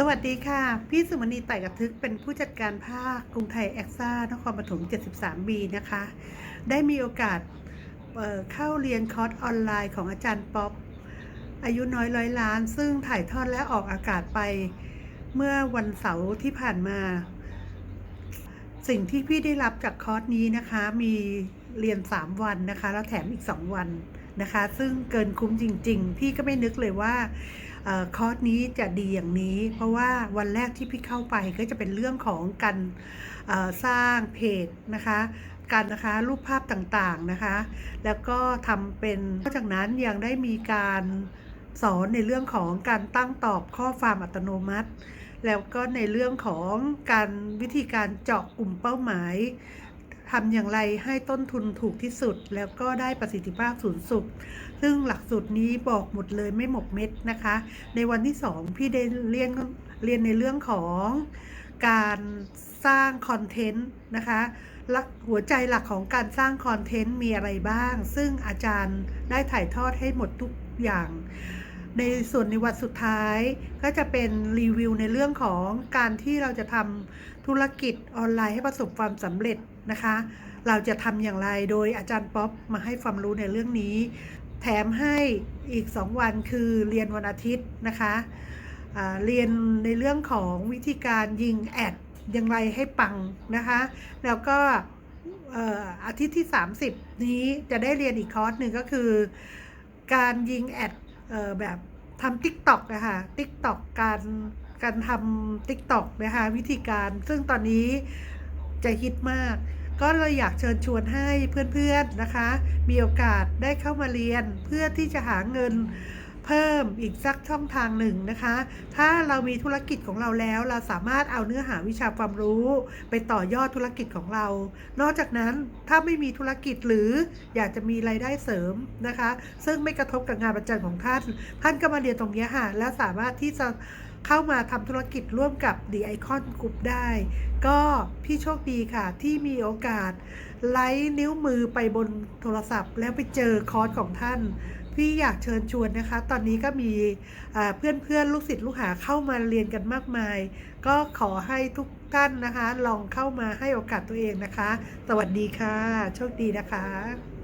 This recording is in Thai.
สวัสดีค่ะ พี่สุมณีไต่กระทึกเป็นผู้จัดการภาคกรุงไทยแอคซ่านครปฐม 73ปีนะคะ ได้มีโอกาสเเข้าเรียนคอร์สออนไลน์ของอาจารย์ป๊อป อายุน้อยร้อยล้าน ซึ่งถ่ายทอดและออกอากาศไป เมื่อวันเสาร์ที่ผ่านมา สิ่งที่พี่ได้รับจากคอร์สนี้นะคะ มีเรียน 3 วันนะคะ แล้วแถมอีก 2 วัน นะคะ ซึ่งเกินคุ้มจริง ๆ พี่ก็ไม่นึกเลยว่าออคอร์สนี้จะดีอย่างนี้ เพราะว่าวันแรกที่พี่เข้าไปก็จะเป็นเรื่องของการสร้างเพจนะคะการนะคะรูปภาพต่างๆนะคะ แล้วก็ทำเป็นนอกจากนั้นยังได้มีการสอนในเรื่องของการตั้งตอบข้อความอัตโนมัติ แล้วก็ในเรื่องของการวิธีการเจาะกลุ่มเป้าหมาย ทำอย่างไรให้ต้นทุนถูกที่สุด แล้วก็ได้ประสิทธิภาพสูงสุด ซึ่งหลักสูตรนี้บอกหมดเลยไม่หมกเม็ดนะคะ ในวันที่ 2 พี่ได้เรียนเรียนในเรื่องของการสร้างคอนเทนต์นะคะหัวใจหลักของการสร้างคอนเทนต์มีอะไรบ้าง ซึ่งอาจารย์ได้ถ่ายทอดให้หมดทุกอย่าง ในส่วนในวันสุดท้ายก็จะเป็นรีวิวในเรื่องของการที่เราจะทำธุรกิจออนไลน์ให้ประสบความสำเร็จนะคะ เราจะทำอย่างไรโดยอาจารย์ป๊อปมาให้ความรู้ในเรื่องนี้ แถมให้อีก 2 วันคือเรียนวันอาทิตย์นะคะเรียนในเรื่องของวิธีการยิงแอดอย่างไรให้ปังนะคะ แล้วก็เอ่ออาทิตย์ที่ 30 นี้จะได้เรียนอีกคอร์สหนึ่งก็คือ การยิงแอด เอ่อแบบทำทิกตอกนะคะทิกตอกการการทำทิกตอกนะคะวิธีการซึ่งตอนนี้จะฮิตมาก ก็เลยอยากเชิญชวนให้เพื่อนๆนะคะ มีโอกาสได้เข้ามาเรียนเพื่อที่จะหาเงิน เพิ่มอีกสักช่องทางหนึ่งนะคะ ถ้าเรามีธุรกิจของเราแล้ว เราสามารถเอาเนื้อหาวิชาความรู้ ไปต่อยอดธุรกิจของเรา นอกจากนั้นถ้าไม่มีธุรกิจหรืออยากจะมีรายได้เสริมนะคะ ซึ่งไม่กระทบกับงานประจำของท่าน ท่านก็มาเรียนตรงนี้ค่ะ แล้วสามารถที่จะเข้ามาทำธุรกิจร่วมกับ The Icon Group ได้ ก็พี่โชคดีค่ะ ที่มีโอกาสไลค์นิ้วมือไปบนโทรศัพท์ แล้วไปเจอคอร์สของท่าน พี่อยากเชิญชวนนะคะ ตอนนี้ก็มีเพื่อนเพื่อนลูกศิษย์ลูกหาเข้ามาเรียนกันมากมาย ก็ขอให้ทุกท่านนะคะ ลองเข้ามาให้โอกาสตัวเองนะคะ สวัสดีค่ะ โชคดีนะคะ